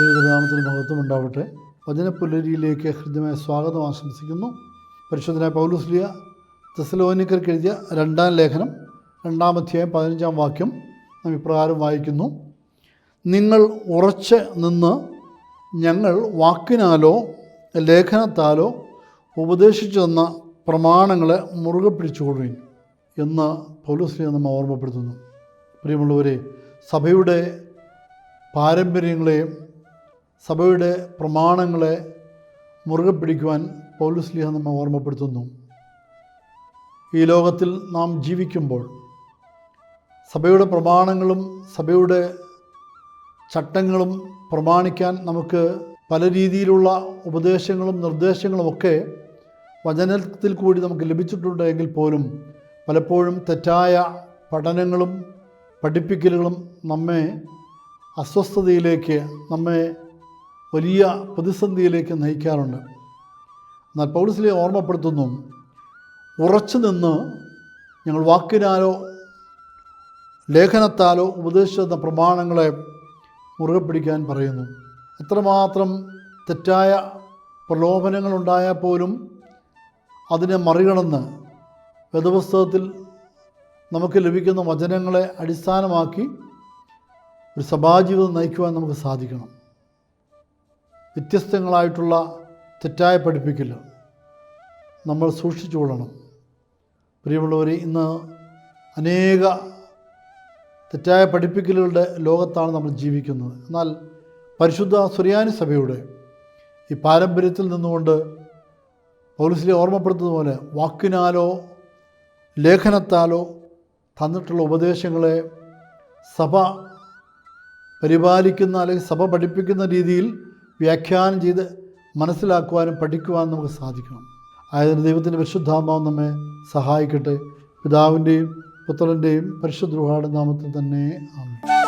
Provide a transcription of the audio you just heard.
മഹത്വമുണ്ടാവട്ടെ വചനപ്പുലരിയിലേക്ക് ഹൃദ്യമായ സ്വാഗതം ആശംസിക്കുന്നു. പരിശോധന പൗലുസ്ലിയ തെസലോനിക്കർക്ക് എഴുതിയ രണ്ടാം ലേഖനം രണ്ടാമധ്യായം പതിനഞ്ചാം വാക്യം നാം ഇപ്രകാരം വായിക്കുന്നു. നിങ്ങൾ ഉറച്ച് നിന്ന് ഞങ്ങൾ വാക്കിനാലോ ലേഖനത്താലോ ഉപദേശിച്ചു തന്ന പ്രമാണങ്ങളെ മുറുകെ പിടിച്ചുകൊള്ളുവിൻ എന്ന് പൗലുസ്ലിയ നമ്മൾ ഓർമ്മപ്പെടുത്തുന്നു. പ്രിയമുള്ളവരെ സഭയുടെ പാരമ്പര്യങ്ങളെയും സഭയുടെ പ്രമാണങ്ങളെ മുറുകെ പിടിക്കുവാൻ പൗലുസ്ലിഹ നമ്മെ ഓർമ്മപ്പെടുത്തുന്നു. ഈ ലോകത്തിൽ നാം ജീവിക്കുമ്പോൾ സഭയുടെ പ്രമാണങ്ങളും സഭയുടെ ചട്ടങ്ങളും പ്രമാണിക്കാൻ നമുക്ക് പല രീതിയിലുള്ള ഉപദേശങ്ങളും നിർദ്ദേശങ്ങളുമൊക്കെ വചനത്തിൽ കൂടി നമുക്ക് ലഭിച്ചിട്ടുണ്ടെങ്കിൽ പോലും പലപ്പോഴും തെറ്റായ പഠനങ്ങളും പഠിപ്പിക്കലുകളും നമ്മെ അസ്വസ്ഥതയിലേക്ക് നമ്മെ വലിയ പ്രതിസന്ധിയിലേക്ക് നയിക്കാറുണ്ട്. എന്നാൽ പൗളിസിലെ ഓർമ്മപ്പെടുത്തുന്നു ഉറച്ചു നിന്ന് ഞങ്ങൾ വാക്കിനാലോ ലേഖനത്താലോ ഉപദേശിച്ച പ്രമാണങ്ങളെ മുറുകെ പിടിക്കാൻ പറയുന്നു. എത്രമാത്രം തെറ്റായ പ്രലോഭനങ്ങളുണ്ടായാൽ പോലും അതിനെ മറികടന്ന് വേദപുസ്തകത്തിൽ നമുക്ക് ലഭിക്കുന്ന വചനങ്ങളെ അടിസ്ഥാനമാക്കി ഒരു സഭാജീവിതം നയിക്കുവാൻ നമുക്ക് സാധിക്കണം. വ്യത്യസ്തങ്ങളായിട്ടുള്ള തെറ്റായ പഠിപ്പിക്കൽ നമ്മൾ സൂക്ഷിച്ചു കൊള്ളണം. പ്രിയമുള്ളവർ ഇന്ന് അനേക തെറ്റായ പഠിപ്പിക്കലുകളുടെ ലോകത്താണ് നമ്മൾ ജീവിക്കുന്നത്. എന്നാൽ പരിശുദ്ധ സുറിയാനി സഭയുടെ ഈ പാരമ്പര്യത്തിൽ നിന്നുകൊണ്ട് പോലീസിലെ ഓർമ്മപ്പെടുത്തുന്ന പോലെ വാക്കിനാലോ ലേഖനത്താലോ തന്നിട്ടുള്ള ഉപദേശങ്ങളെ സഭ പരിപാലിക്കുന്ന അല്ലെങ്കിൽ സഭ പഠിപ്പിക്കുന്ന രീതിയിൽ വ്യാഖ്യാനം ചെയ്ത് മനസ്സിലാക്കുവാനും പഠിക്കുവാനും നമുക്ക് സാധിക്കണം. ആയതിന് ദൈവത്തിന്റെ പരിശുദ്ധാത്മാവ് നമ്മെ സഹായിക്കട്ടെ. പിതാവിന്റെയും പുത്രന്റെയും പരിശുദ്ധ നാമത്തിൽ തന്നെ ആണ്